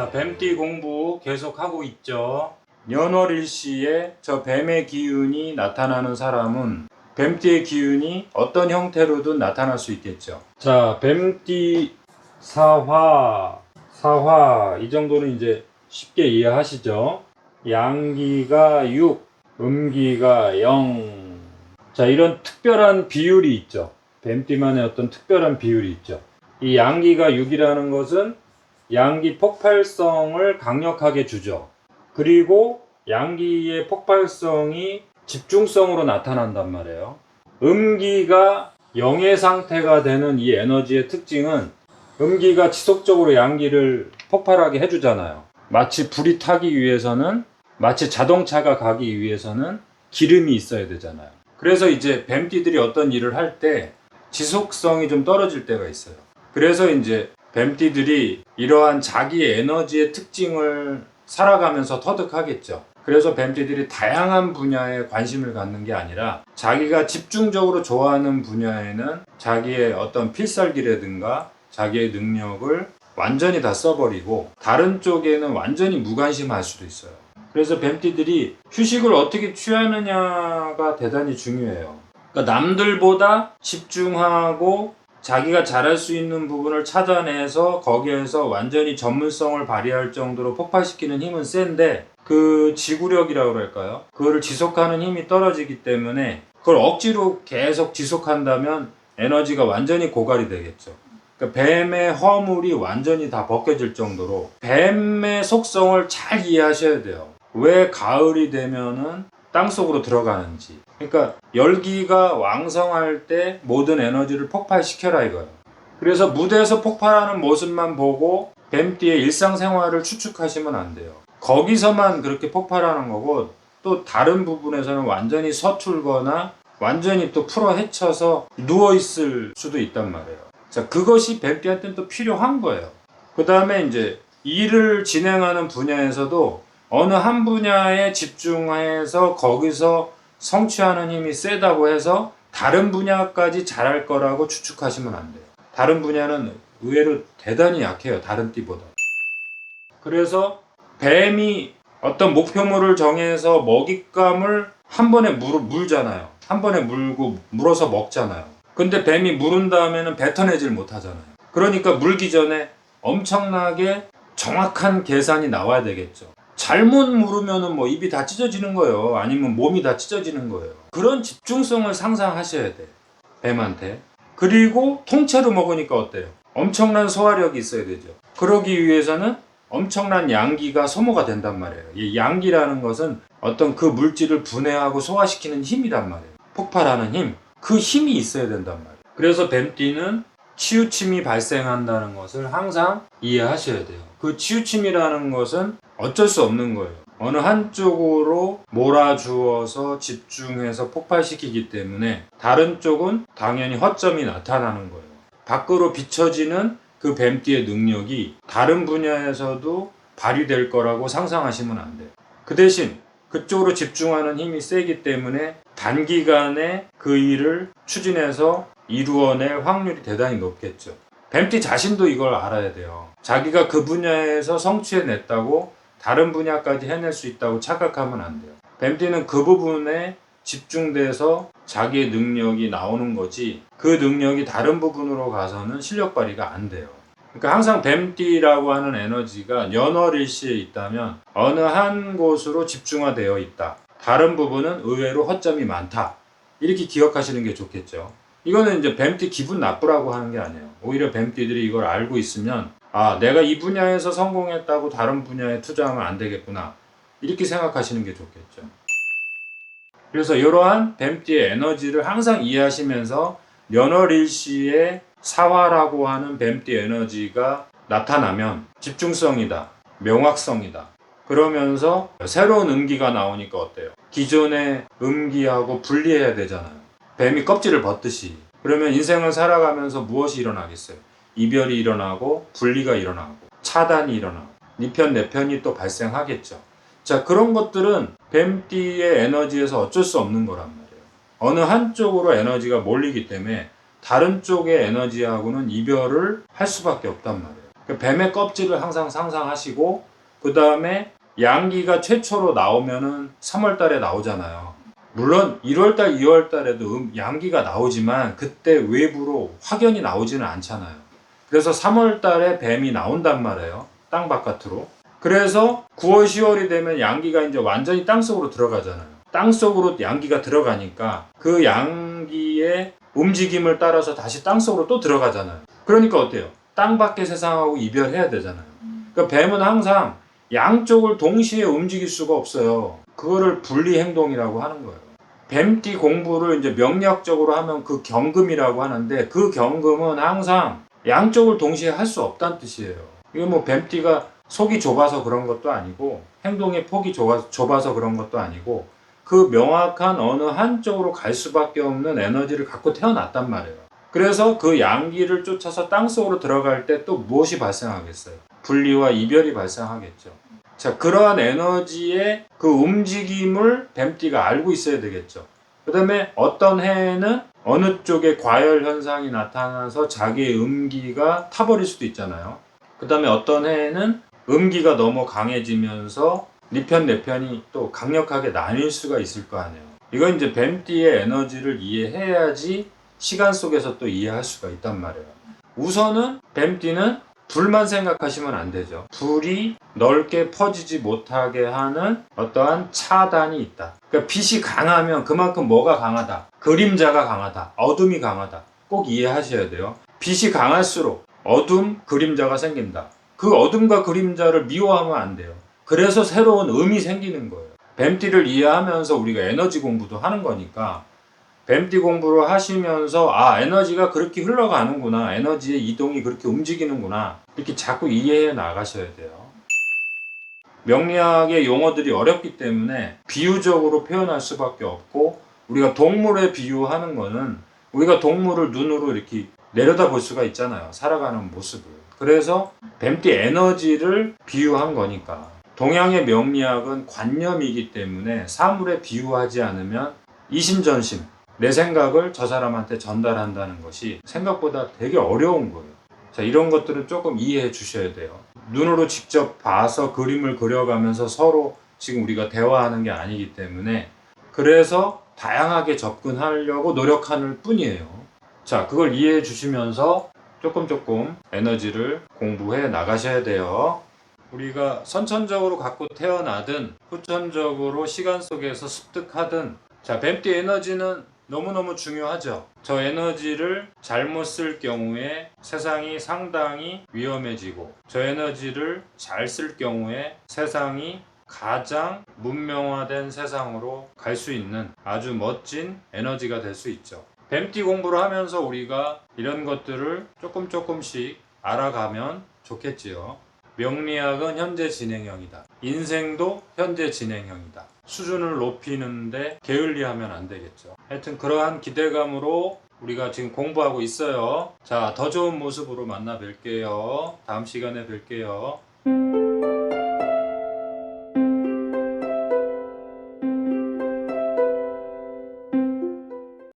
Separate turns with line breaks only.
자, 뱀띠 공부 계속하고 있죠. 연월일시에 저 뱀의 기운이 나타나는 사람은 뱀띠의 기운이 어떤 형태로든 나타날 수 있겠죠. 자, 뱀띠 사화, 사화 이 정도는 이제 쉽게 이해하시죠. 양기가 6, 음기가 0. 자, 이런 특별한 비율이 있죠. 뱀띠만의 어떤 특별한 비율이 있죠. 이 양기가 6이라는 것은 양기 폭발성을 강력하게 주죠. 그리고 양기의 폭발성이 집중성으로 나타난단 말이에요. 음기가 영의 상태가 되는 이 에너지의 특징은 음기가 지속적으로 양기를 폭발하게 해주잖아요. 마치 불이 타기 위해서는 마치 자동차가 가기 위해서는 기름이 있어야 되잖아요. 그래서 이제 뱀띠들이 어떤 일을 할 때 지속성이 좀 떨어질 때가 있어요. 그래서 이제 뱀띠들이 이러한 자기의 에너지의 특징을 살아가면서 터득하겠죠. 그래서 뱀띠들이 다양한 분야에 관심을 갖는 게 아니라 자기가 집중적으로 좋아하는 분야에는 자기의 어떤 필살기라든가 자기의 능력을 완전히 다 써버리고 다른 쪽에는 완전히 무관심할 수도 있어요. 그래서 뱀띠들이 휴식을 어떻게 취하느냐가 대단히 중요해요. 그러니까 남들보다 집중하고 자기가 잘할 수 있는 부분을 찾아내서 거기에서 완전히 전문성을 발휘할 정도로 폭발시키는 힘은 센데 그 지구력이라고 그럴까요? 그거를 지속하는 힘이 떨어지기 때문에 그걸 억지로 계속 지속한다면 에너지가 완전히 고갈이 되겠죠. 그러니까 뱀의 허물이 완전히 다 벗겨질 정도로 뱀의 속성을 잘 이해하셔야 돼요. 왜 가을이 되면은 땅 속으로 들어가는지. 그러니까 열기가 왕성할 때 모든 에너지를 폭발시켜라 이거예요. 그래서 무대에서 폭발하는 모습만 보고 뱀띠의 일상생활을 추측하시면 안 돼요. 거기서만 그렇게 폭발하는 거고 또 다른 부분에서는 완전히 서툴거나 완전히 또 풀어 헤쳐서 누워 있을 수도 있단 말이에요. 자, 그것이 뱀띠한테는 또 필요한 거예요. 그 다음에 이제 일을 진행하는 분야에서도 어느 한 분야에 집중해서 거기서 성취하는 힘이 세다고 해서 다른 분야까지 잘할 거라고 추측하시면 안 돼요. 다른 분야는 의외로 대단히 약해요. 다른 띠보다. 그래서 뱀이 어떤 목표물을 정해서 먹잇감을 한 번에 물, 물잖아요. 한 번에 물고 물어서 먹잖아요. 근데 뱀이 물은 다음에는 뱉어내질 못하잖아요. 그러니까 물기 전에 엄청나게 정확한 계산이 나와야 되겠죠. 잘못 물으면은 뭐 입이 다 찢어지는 거예요. 아니면 몸이 다 찢어지는 거예요. 그런 집중성을 상상하셔야 돼. 뱀한테. 그리고 통째로 먹으니까 어때요? 엄청난 소화력이 있어야 되죠. 그러기 위해서는 엄청난 양기가 소모가 된단 말이에요. 이 양기라는 것은 어떤 그 물질을 분해하고 소화시키는 힘이란 말이에요. 폭발하는 힘. 그 힘이 있어야 된단 말이에요. 그래서 뱀띠는 치우침이 발생한다는 것을 항상 이해하셔야 돼요. 그 치우침이라는 것은 어쩔 수 없는 거예요. 어느 한쪽으로 몰아주어서 집중해서 폭발시키기 때문에 다른 쪽은 당연히 허점이 나타나는 거예요. 밖으로 비춰지는 그 뱀띠의 능력이 다른 분야에서도 발휘될 거라고 상상하시면 안 돼요. 그 대신 그쪽으로 집중하는 힘이 세기 때문에 단기간에 그 일을 추진해서 이루어낼 확률이 대단히 높겠죠. 뱀띠 자신도 이걸 알아야 돼요. 자기가 그 분야에서 성취해냈다고 다른 분야까지 해낼 수 있다고 착각하면 안 돼요. 뱀띠는 그 부분에 집중돼서 자기의 능력이 나오는 거지 그 능력이 다른 부분으로 가서는 실력 발휘가 안 돼요. 그러니까 항상 뱀띠라고 하는 에너지가 연월일시에 있다면 어느 한 곳으로 집중화되어 있다. 다른 부분은 의외로 허점이 많다. 이렇게 기억하시는 게 좋겠죠. 이거는 이제 뱀띠 기분 나쁘라고 하는 게 아니에요. 오히려 뱀띠들이 이걸 알고 있으면 아, 내가 이 분야에서 성공했다고 다른 분야에 투자하면 안 되겠구나. 이렇게 생각하시는 게 좋겠죠. 그래서 이러한 뱀띠의 에너지를 항상 이해하시면서 연월일시에 사화라고 하는 뱀띠 에너지가 나타나면 집중성이다, 명확성이다. 그러면서 새로운 음기가 나오니까 어때요? 기존의 음기하고 분리해야 되잖아요. 뱀이 껍질을 벗듯이. 그러면 인생을 살아가면서 무엇이 일어나겠어요? 이별이 일어나고 분리가 일어나고 차단이 일어나고 니편 내편이 또 발생하겠죠. 자 그런 것들은 뱀띠의 에너지에서 어쩔 수 없는 거란 말이에요. 어느 한쪽으로 에너지가 몰리기 때문에 다른 쪽의 에너지하고는 이별을 할 수밖에 없단 말이에요. 그 뱀의 껍질을 항상 상상하시고 그 다음에 양기가 최초로 나오면은 3월 달에 나오잖아요. 물론 1월 달, 2월 달에도 음, 양기가 나오지만 그때 외부로 확연히 나오지는 않잖아요. 그래서 3월 달에 뱀이 나온단 말이에요. 땅 바깥으로. 그래서 9월, 10월이 되면 양기가 이제 완전히 땅 속으로 들어가잖아요. 땅 속으로 양기가 들어가니까 그 양기의 움직임을 따라서 다시 땅 속으로 또 들어가잖아요. 그러니까 어때요? 땅 밖의 세상하고 이별해야 되잖아요. 그러니까 뱀은 항상 양쪽을 동시에 움직일 수가 없어요. 그거를 분리 행동이라고 하는 거예요. 뱀띠 공부를 이제 명략적으로 하면 그 경금이라고 하는데 그 경금은 항상 양쪽을 동시에 할 수 없다는 뜻이에요. 이게 뭐 뱀띠가 속이 좁아서 그런 것도 아니고 행동의 폭이 좁아, 좁아서 그런 것도 아니고 그 명확한 어느 한쪽으로 갈 수밖에 없는 에너지를 갖고 태어났단 말이에요. 그래서 그 양기를 쫓아서 땅 속으로 들어갈 때 또 무엇이 발생하겠어요? 분리와 이별이 발생하겠죠. 자, 그러한 에너지의 그 움직임을 뱀띠가 알고 있어야 되겠죠. 그 다음에 어떤 해에는 어느 쪽에 과열 현상이 나타나서 자기의 음기가 타버릴 수도 있잖아요. 그 다음에 어떤 해에는 음기가 너무 강해지면서 니편 내편이 또 강력하게 나뉠 수가 있을 거 아니에요. 이건 이제 뱀띠의 에너지를 이해해야지 시간 속에서 또 이해할 수가 있단 말이에요. 우선은 뱀띠는 불만 생각하시면 안 되죠. 불이 넓게 퍼지지 못하게 하는 어떠한 차단이 있다. 그러니까 빛이 강하면 그만큼 뭐가 강하다. 그림자가 강하다. 어둠이 강하다. 꼭 이해하셔야 돼요. 빛이 강할수록 어둠, 그림자가 생긴다. 그 어둠과 그림자를 미워하면 안 돼요. 그래서 새로운 음이 생기는 거예요. 뱀띠를 이해하면서 우리가 에너지 공부도 하는 거니까 뱀띠 공부를 하시면서 아 에너지가 그렇게 흘러가는구나. 에너지의 이동이 그렇게 움직이는구나. 이렇게 자꾸 이해해 나가셔야 돼요. 명리학의 용어들이 어렵기 때문에 비유적으로 표현할 수밖에 없고 우리가 동물에 비유하는 거는 우리가 동물을 눈으로 이렇게 내려다 볼 수가 있잖아요. 살아가는 모습을. 그래서 뱀띠 에너지를 비유한 거니까. 동양의 명리학은 관념이기 때문에 사물에 비유하지 않으면 이심전심 내 생각을 저 사람한테 전달한다는 것이 생각보다 되게 어려운 거예요. 자, 이런 것들은 조금 이해해 주셔야 돼요. 눈으로 직접 봐서 그림을 그려가면서 서로 지금 우리가 대화하는 게 아니기 때문에 그래서 다양하게 접근하려고 노력하는 뿐이에요. 자, 그걸 이해해 주시면서 조금 조금 에너지를 공부해 나가셔야 돼요. 우리가 선천적으로 갖고 태어나든 후천적으로 시간 속에서 습득하든 자, 뱀띠 에너지는 너무너무 중요하죠. 저 에너지를 잘못 쓸 경우에 세상이 상당히 위험해지고 저 에너지를 잘 쓸 경우에 세상이 가장 문명화된 세상으로 갈 수 있는 아주 멋진 에너지가 될 수 있죠. 뱀띠 공부를 하면서 우리가 이런 것들을 조금 조금씩 알아가면 좋겠지요. 명리학은 현재 진행형이다. 인생도 현재 진행형이다. 수준을 높이는데 게을리하면 안 되겠죠. 하여튼 그러한 기대감으로 우리가 지금 공부하고 있어요. 자, 더 좋은 모습으로 만나 뵐게요. 다음 시간에 뵐게요.